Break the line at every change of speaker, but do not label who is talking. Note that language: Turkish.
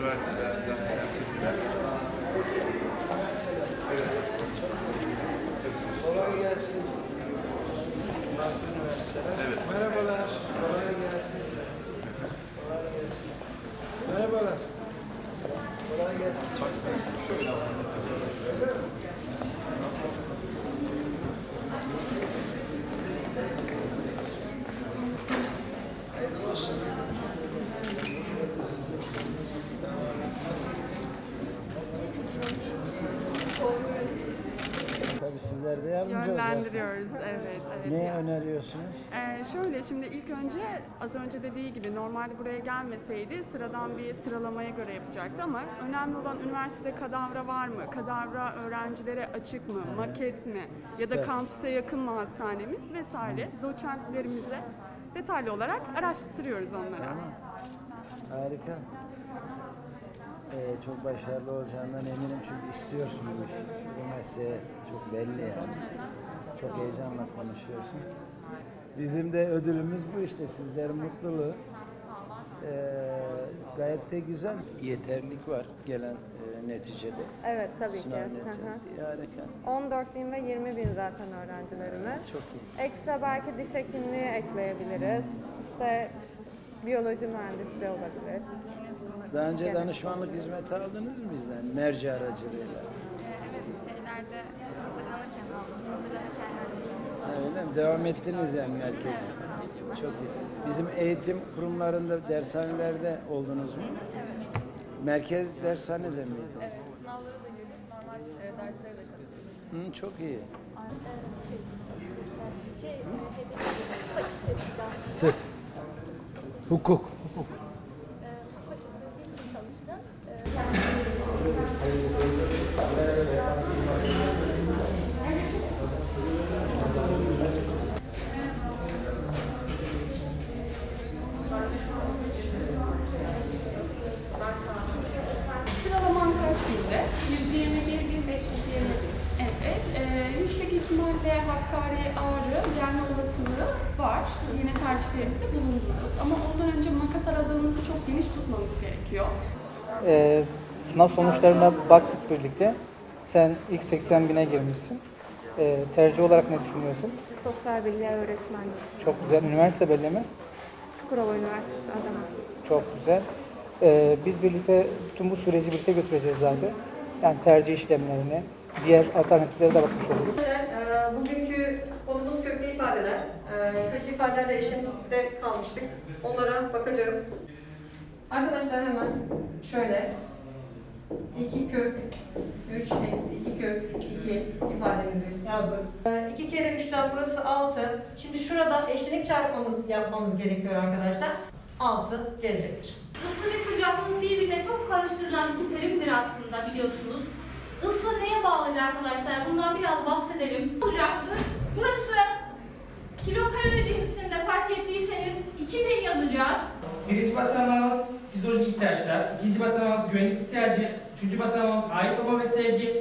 gelsin.
Üniversitelerden temsilciler.
Kolay gelsin. Farklı üniversiteler.
Evet.
Merhabalar. Kolay gelsin. Kolay gelsin. Merhabalar. Kolay gelsin. Hayırlı sizler de yardımcı olacaksınız.
Yönlendiriyoruz, evet. evet.
Ne öneriyorsunuz?
Ee, şöyle, şimdi ilk önce az önce dediği gibi normalde buraya gelmeseydi sıradan bir sıralamaya göre yapacaktı ama önemli olan üniversitede kadavra var mı? Kadavra öğrencilere açık mı? Maket mi? Ya da kampüse yakın mı hastanemiz vesaire doçentlerimize detaylı olarak araştırıyoruz onlara.
Harika. Ee, çok başarılı olacağından eminim çünkü istiyorsun mesleğe çok belli yani. Çok heyecanla konuşuyorsun. Bizim de ödülümüz bu işte sizlerin mutluluğu. Ee, gayet de güzel. Yeterlik var gelen e, neticede.
Evet tabii ki.
Sınav
Hı hı.
neticede. Harika.
14 bin ve 20 bin zaten öğrencilerimiz.
Çok iyi.
Ekstra belki diş hekimliği ekleyebiliriz. İşte biyoloji mühendisliği olabilir.
Daha önce danışmanlık hizmeti aldınız mı bizden? Merci aracılığıyla.
Evet, şeylerde hazırlanırken aldım. Hazırlanırken aldım.
Öyle mi? Devam ettiniz yani merkeze. Çok iyi. Bizim eğitim kurumlarında, dershanelerde oldunuz mu? Merkez dershanede miydiniz?
Sınavlara da girdik, normal derslere de katıldık.
Hı, çok iyi.
Şey.
Tıp. Hukuk.
İhtimalle Hakkari Ağrı gelme olasılığı var. Yine tercihlerimizde bulundururuz. Ama ondan önce makas aralığımızı çok geniş tutmamız gerekiyor.
Ee, sınav sonuçlarına baktık birlikte. Sen ilk 80 bine girmişsin. Ee, tercih olarak ne düşünüyorsun?
Sosyal bilgiler öğretmenliği.
Çok güzel. Üniversite belli mi?
Çukurova Üniversitesi Adana.
Çok güzel. Ee, biz birlikte tüm bu süreci birlikte götüreceğiz zaten. Yani tercih işlemlerini, diğer alternatiflere de bakmış oluruz.
Ee, Bugünkü konumuz köklü ifadeler. Ee, Köklü ifadelerle eşitlikte kalmıştık. Onlara bakacağız. Arkadaşlar hemen şöyle 2 kök 3 eksi 2 kök 2 ifademizi yazdık. 2 kere 3'ten burası 6. Şimdi şurada eşlenik çarpmamız yapmamız gerekiyor arkadaşlar. 6 gelecektir.
Isı ve sıcaklığın birbirine çok karıştırılan iki terimdir aslında biliyorsunuz. Isı neye bağlıydı arkadaşlar? Bundan biraz bahsedelim. Olacaktı? Burası kilokalori cinsinde fark ettiyseniz 2000 yazacağız.
Birinci basamağımız fizyolojik ihtiyaçlar, ikinci basamağımız güvenlik ihtiyacı, üçüncü basamağımız ait olma ve sevgi,